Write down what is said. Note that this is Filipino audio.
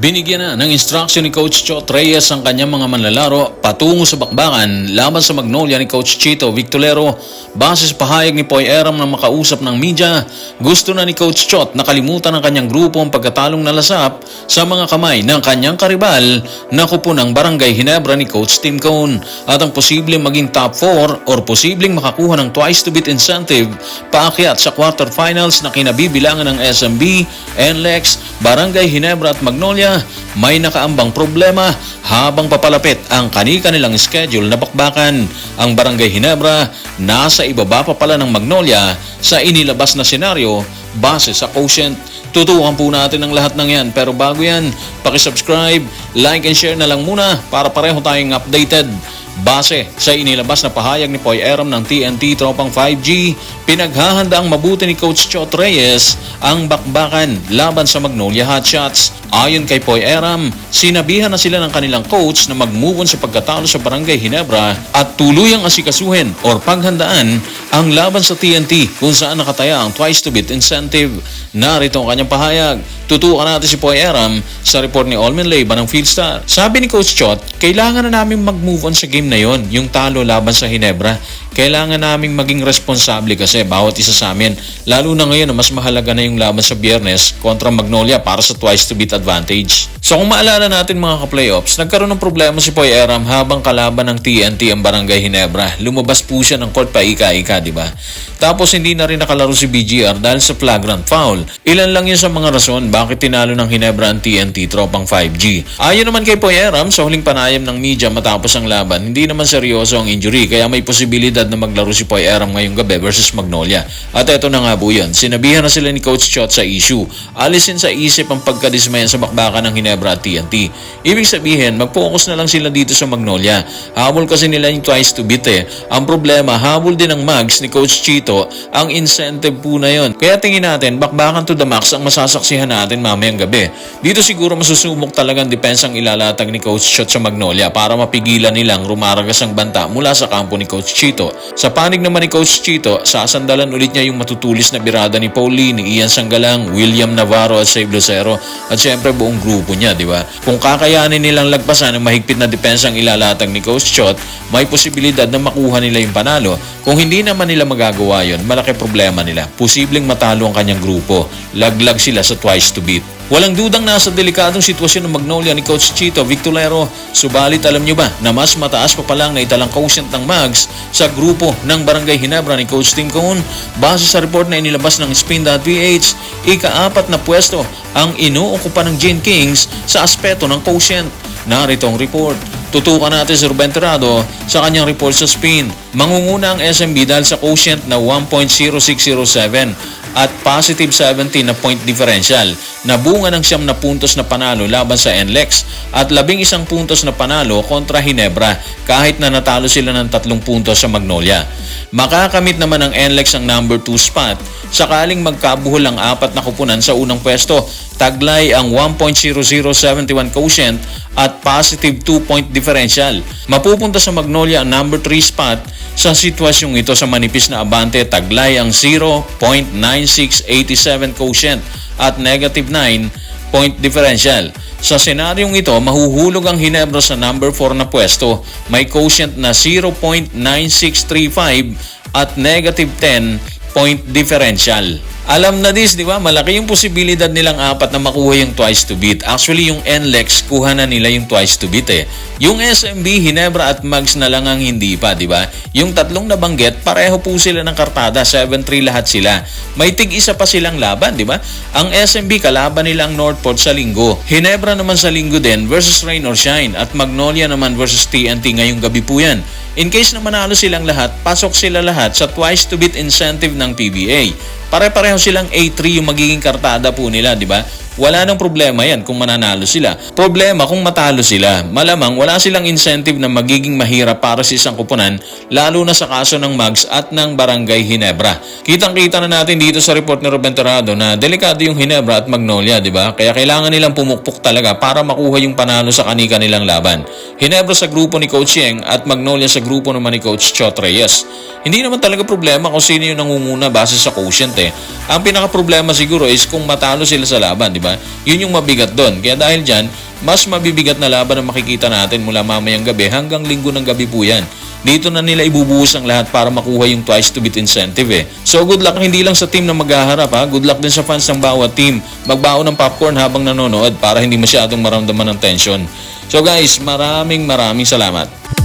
Binigyan na ng instruction ni Coach Chot Reyes ang kanyang mga manlalaro patungo sa bakbakan laban sa Magnolia ni Coach Chito Victolero. Base sa pahayag ni Poy Eram na makausap ng media, gusto na ni Coach Chot na kalimutan ng kanyang grupo ang pagkatalong nalasap sa mga kamay ng kanyang karibal na kupo ng Barangay Hinebra ni Coach Tim Cone at ang posibleng maging top 4 or posibleng makakuha ng twice to beat incentive paakyat sa quarterfinals na kinabibilangan ng SMB, NLEX, Barangay Hinebra at Magnolia may nakaambang problema habang papalapit ang kani-kanilang schedule na bakbakan. Ang Barangay Hinebra nasa ibaba pa pala ng Magnolia sa inilabas na senaryo base sa quotient. Tutukan po natin ang lahat ng yan pero bago yan, pakisubscribe, like and share na lang muna para pareho tayong updated. Base sa inilabas na pahayag ni Poy Eram ng TNT Tropang 5G, pinaghahanda ang mabuti ni Coach Chot Reyes ang bakbakan laban sa Magnolia Hotshots. Ayon kay Poy Eram, sinabihan na sila ng kanilang coach na mag-move on sa pagkatalo sa Barangay Hinebra at tuluyang asikasuhin or paghandaan ang laban sa TNT kung saan nakataya ang twice to beat incentive. Narito ang kanyang pahayag. Tutukan natin si Poy Eram sa report ni Olmen Leyba ng Fieldstar. Sabi ni Coach Chot, kailangan na namin mag-move on sa game na yon, yung talo laban sa Hinebra. Kailangan naming maging responsable kasi bawat isa sa amin. Lalo na ngayon mas mahalaga na yung laban sa biyernes kontra Magnolia para sa twice to beat advantage. So kung maalala natin mga ka-playoffs, nagkaroon ng problema si Poy Eram habang kalaban ng TNT ang Barangay Hinebra. Lumabas po siya ng court pa ika-ika, di ba? Tapos hindi na rin nakalaro si BGR dahil sa flagrant foul. Ilan lang yun sa mga rason bakit tinalo ng Hinebra ang TNT tropang 5G. Ayon naman kay Poy Eram sa huling panayam ng media matapos ang laban, hindi naman seryoso ang injury kaya may posibilidad na maglaro si Poy Eram ngayong gabi versus Magnolia. At eto na nga po yun, sinabihan na sila ni Coach Chot sa issue. Alisin sa isip ang pagkadismayan sa bakbakan ng Hinebra at TNT. Ibig sabihin, mag-focus na lang sila dito sa Magnolia. Habol kasi nila yung twice to beat eh. Ang problema, habol din ng mags ni Coach Chito ang incentive po na yon. Kaya tingin natin, bakbakan to the max ang masasaksihan natin mamayang gabi. Dito siguro masusumok talagang depensang ilalatag ni Coach Chot sa Magnolia para mapigilan nilang rumaragas ang banta mula sa kampo ni Coach Chito. Sa panig naman ni Coach Chito, sasandalan ulit niya yung matutulis na birada ni Paulie, ni Ian Sanggalang, William Navarro at Save Lucero at syempre buong grupo niya, di ba? Kung kakayanin nilang lagpasan ang mahigpit na depensang ilalatag ni Coach Chot, may posibilidad na makuha nila yung panalo. Kung hindi naman nila magagawa yon, malaki problema nila. Posibleng matalo ang kanyang grupo. Laglag sila sa twice to beat. Walang dudang nasa delikadong sitwasyon ng Magnolia ni Coach Chito Victolero. Subalit alam nyo ba na mas mataas pa palang na italang quotient ng Mags sa grupo ng Barangay Hinebra ni Coach Tim Cone? Base sa report na inilabas ng Spin.ph, ika-apat na pwesto ang inuukupa ng Jane Kings sa aspeto ng quotient. Narito ang report. Tutukan natin si Ruben Terrado sa kanyang report sa spin. Mangunguna ang SMB dahil sa quotient na 1.0607 at positive 17 na point differential. Nabunga ng siyam na puntos na panalo laban sa NLEX at labing isang puntos na panalo kontra Hinebra kahit na natalo sila ng tatlong puntos sa Magnolia. Makakamit naman ng NLEX ang number 2 spot sakaling magkabuhol ang apat na kupunan sa unang pwesto. Taglay ang 1.0071 quotient at positive 2 point differential. Mapupunta sa Magnolia ang number 3 spot sa sitwasyong ito sa manipis na abante taglay ang 0.9687 quotient at negative 9 point differential. Sa senaryong ito, mahuhulog ang Hinebra sa number 4 na pwesto. May quotient na 0.9635 at negative 10 point differential. Alam na this, di ba? Malaki yung posibilidad nilang apat na makuha yung twice to beat. Actually, yung NLEX, kuha na nila yung twice to beat eh. Yung SMB, Hinebra at Mags na lang ang hindi pa, di ba? Yung tatlong nabanggit, pareho po sila ng kartada. 7-3 lahat sila. May tig isa pa silang laban, di ba? Ang SMB, kalaban nila ang Northport sa linggo. Hinebra naman sa linggo din versus Rain or Shine. At Magnolia naman versus TNT ngayong gabi po yan. In case na manalo silang lahat, pasok sila lahat sa twice to beat incentive ng PBA. Pare-pareho silang A3 yung magiging kartada po nila, di ba? Wala nang problema yan kung mananalo sila. Problema kung matalo sila. Malamang wala silang incentive na magiging mahirap para sa isang kupunan, lalo na sa kaso ng Mags at ng Barangay Hinebra. Kitang-kita na natin dito sa report ni Ruben Terrado na delikado yung Hinebra at Magnolia, di ba? Kaya kailangan nilang pumukpok talaga para makuha yung panalo sa kanika nilang laban. Hinebra sa grupo ni Coach Yeng at Magnolia sa grupo naman ni Coach Chot Reyes. Hindi naman talaga problema kung sino yung nangunguna base sa quotient eh. Ang pinaka-problema siguro is kung matalo sila sa laban, di ba? Yun yung mabigat doon. Kaya dahil dyan, mas mabibigat na laban ang makikita natin mula mamayang gabi hanggang linggo ng gabi po yan. Dito na nila ibubuhos ang lahat para makuha yung twice to beat incentive eh. So good luck hindi lang sa team na maghaharap ha. Good luck din sa fans ng bawat team. Magbaon ng popcorn habang nanonood para hindi masyadong maramdaman ng tension. So guys, maraming maraming salamat.